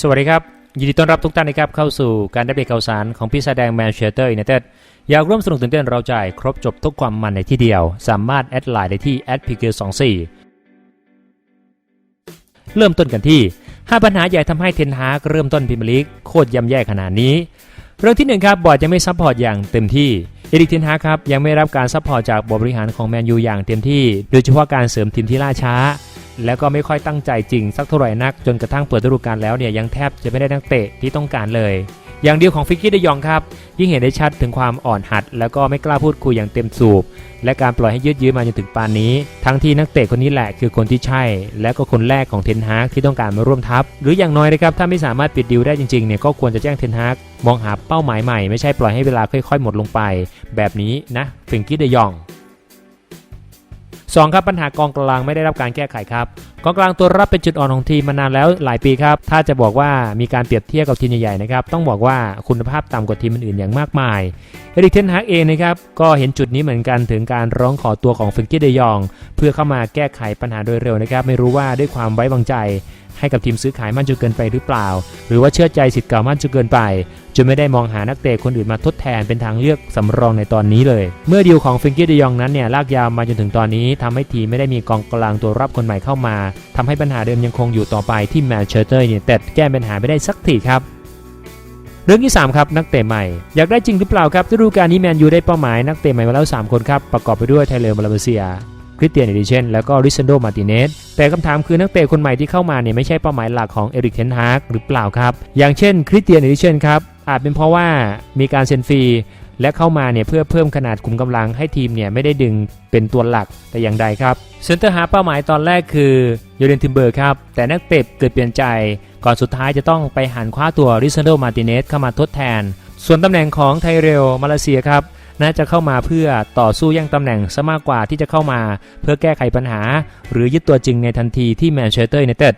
สวัสดีครับ ยินดีต้อนรับทุกท่านนะครับเข้าสู่การได้เบรกข่าวสารของพี่แสดงแมนเชสเตอร์ยูไนเต็ดอยากร่วมสนุกตื่นเต้นเราจ่ายครบจบทุกความมันในที่เดียว สามารถแอดไลน์ได้ที่แอดพีเกสองสี่เริ่มต้นกันที่ 5 ปัญหาใหญ่ทำให้เทนฮากเริ่มต้นพรีเมียร์ลีกโคตรย่ำแย่ขนาดนี้ เรื่องที่หนึ่งครับบอร์ดยังไม่ซัพพอร์ตอย่างเต็มที่เอริกเทนฮากครับยังไม่รับการซัพพอร์ตจากบริหารของแมนยูอย่างเต็มที่ โดยเฉพาะการเสริมทีมที่ล่าช้า แล้วก็ไม่ค่อยตั้งใจจริงสักเท่าไหร่นัก จนกระทั่งเปิดฤดูกาลแล้วเนี่ยยังแทบจะไม่ได้นักเตะที่ต้องการเลย อย่างเดียวของฟิกกี้เดยองครับ ยิ่งเห็นได้ชัดถึงความอ่อนหัด แล้วก็ไม่กล้าพูดคุยอย่างเต็มสูบ และการปล่อยให้ยืดยื้อมาจนถึงปานนี้ ทั้งที่นักเตะคนนี้แหละคือคนที่ใช่ และก็คนแรกของเทนฮากที่ต้องการมาร่วมทัพ หรืออย่างน้อยนะครับถ้าไม่สามารถปิดดีลได้จริงๆเนี่ยก็ควรจะแจ้งเทนฮากมองหาเป้าหมายใหม่ไม่ใช่ปล่อยให้เวลาค่อย ๆ หมดลงไป แบบนี้นะฟิงกี้เดยอง 2ครับปัญหากองกลางไม่ได้รับการแก้ไขครับกองกลางตัวรับเป็นจุดอ่อนของทีมมานานแล้วหลายปีครับ ถ้าจะบอกว่ามีการเปรียบเทียบกับทีมใหญ่ๆนะครับต้องบอกว่าคุณภาพต่ำกว่าทีมอื่นๆอย่างมากมายเอริกเทนฮากเองนะครับก็เห็นจุดนี้เหมือนกันถึงการร้องขอตัวของฟิงกี้เดยอง เพื่อเข้ามาแก้ไขปัญหาโดยเร็วนะครับไม่รู้ว่าด้วยความไว้วางใจ ให้กับทีมซื้อขายมากจนเกินไปหรือเปล่า หรือว่าเชื่อใจสิทธิ์เก่ามากจนเกินไปจนไม่ได้มองหานักเตะคนอื่นมาทดแทนเป็นทางเลือกสำรองในตอนนี้เลย เมื่อดีลของฟิงกี้เดยองนั้นเนี่ยลากยาวมาจนถึงตอนนี้ทำให้ทีมไม่ได้มีกองกลางตัวรับคนใหม่เข้ามาทำให้ปัญหาเดิมยังคงอยู่ต่อไปที่แมนเชสเตอร์ยูไนเต็ดแก้ปัญหาไม่ได้สักทีครับเรื่องที่ 3 ครับนักเตะใหม่ อยากได้จริงหรือเปล่าครับฤดูกาลนี้แมนยูได้เป้าหมายนักเตะใหม่มาแล้ว 3 คนครับ ประกอบไปด้วยไทเลอร์มาลาเซีย คริสเตียนเอดิเชนแล้วก็ริซันโดมาติเนสแต่คำถามคือนักเตะคนใหม่ที่เข้ามาเนี่ยไม่ใช่เป้าหมายหลักของเอริกเทนฮากหรือเปล่าครับ อย่างเช่นคริสเตียนเอดิเชนครับอาจเป็นเพราะว่ามีการเซ็นฟรีและเข้ามาเนี่ยเพื่อเพิ่มขนาดขุมกำลังให้ทีมเนี่ยไม่ได้ดึงเป็นตัวหลักแต่อย่างใดครับเซนเตอร์ฮาเป้าหมายตอนแรกคือยูเรนทิมเบอร์ครับ แต่นักเตะเกิดเปลี่ยนใจ ก่อนสุดท้ายจะต้องไปหันคว้าตัวริซันโดมาติเนสเข้ามาทดแทน ส่วนตำแหน่งของไทเรลมาเลเซียครับ น่าจะเข้ามาเพื่อต่อสู้แย่งตำแหน่งซะมากกว่าที่จะเข้ามาเพื่อแก้ไขปัญหา หรือยึดตัวจริงในทันทีที่แมนเชสเตอร์ยูไนเต็ด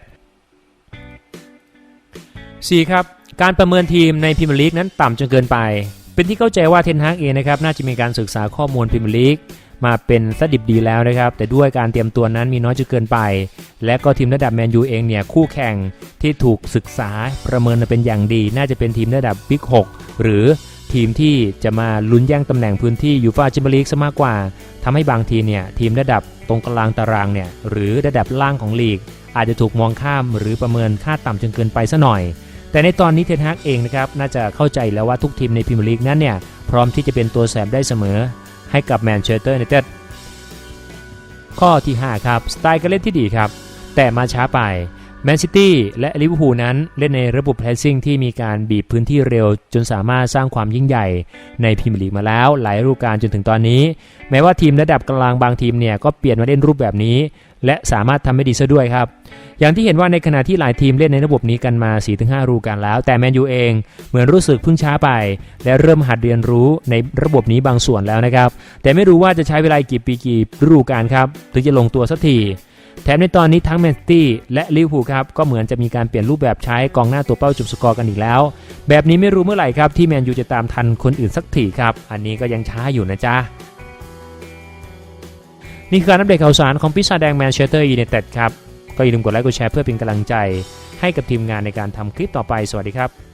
4. ครับ การประเมินทีมในพรีเมียร์ลีกนั้นต่ำจนเกินไป เป็นที่เข้าใจว่าเทนฮากเองนะครับน่าจะมีการศึกษาข้อมูลพรีเมียร์ลีกมาเป็นสดิบดีแล้วนะครับ แต่ด้วยการเตรียมตัวนั้นมีน้อยจนเกินไป และก็ทีมระดับแมนยูเองเนี่ยคู่แข่งที่ถูกศึกษาประเมินเป็นอย่างดี น่าจะเป็นทีมระดับบิ๊ก6หรือ ทีมที่จะมาลุ้นแย่งตำแหน่งพื้นที่ยูฟ่าแชมเปี้ยนลีกซะมากกว่าทำให้บางทีเนี่ยทีมระดับตรงกลางตารางเนี่ยหรือระดับล่างของลีก อาจจะถูกมองข้ามหรือประเมินค่าต่ำจนเกินไปซะหน่อย แต่ในตอนนี้เทนฮากเองนะครับน่าจะเข้าใจแล้วว่าทุกทีมในพรีเมียร์ลีกนั้นเนี่ยพร้อมที่จะเป็นตัวแสบได้เสมอ ให้กับแมนเชสเตอร์ยูไนเต็ดข้อที่ 5 ครับ สไตล์การเล่นที่ดีครับ แต่มาช้าไป แมนซิตี้และลิเวอร์พูลนั้นเล่นในระบบเพรสซิ่งที่มีการบีบพื้นที่เร็ว จนสามารถสร้างความยิ่งใหญ่ในพรีเมียร์ลีกมาแล้วหลายฤดูกาลจนถึงตอนนี้ แม้ว่าทีมระดับกลางบางทีมเนี่ยก็เปลี่ยนมาเล่นรูปแบบนี้ และสามารถทำให้ดีซะด้วยครับ อย่างที่เห็นว่าในขณะที่หลายทีมเล่นในระบบนี้กันมา 4-5ฤดูกาลแล้ว แต่แมนยูเองเหมือนรู้สึกเพิ่งช้าไป และเริ่มหัดเรียนรู้ในระบบนี้บางส่วนแล้วนะครับแต่ไม่รู้ว่าจะใช้เวลากี่ปีกี่ฤดูกาลครับถึงจะลงตัวสักที แถมในตอนนี้ทั้งแมนซิตี้และลิเวอร์พูลครับก็เหมือนจะมีการเปลี่ยนรูปแบบใช้กองหน้าตัวเป้าจุดสกอร์กันอีกแล้ว แบบนี้ไม่รู้เมื่อไหร่ครับที่แมนยูจะตามทันคนอื่นสักทีครับ อันนี้ก็ยังช้าอยู่นะจ๊ะนี่คือการอัปเดตข่าวสารของพิซซ่าแดงแมนเชสเตอร์ยูไนเต็ดครับ ก็อย่าลืมกดไลค์กดแชร์เพื่อเป็นกำลังใจ ให้กับทีมงานในการทำคลิปต่อไป สวัสดีครับ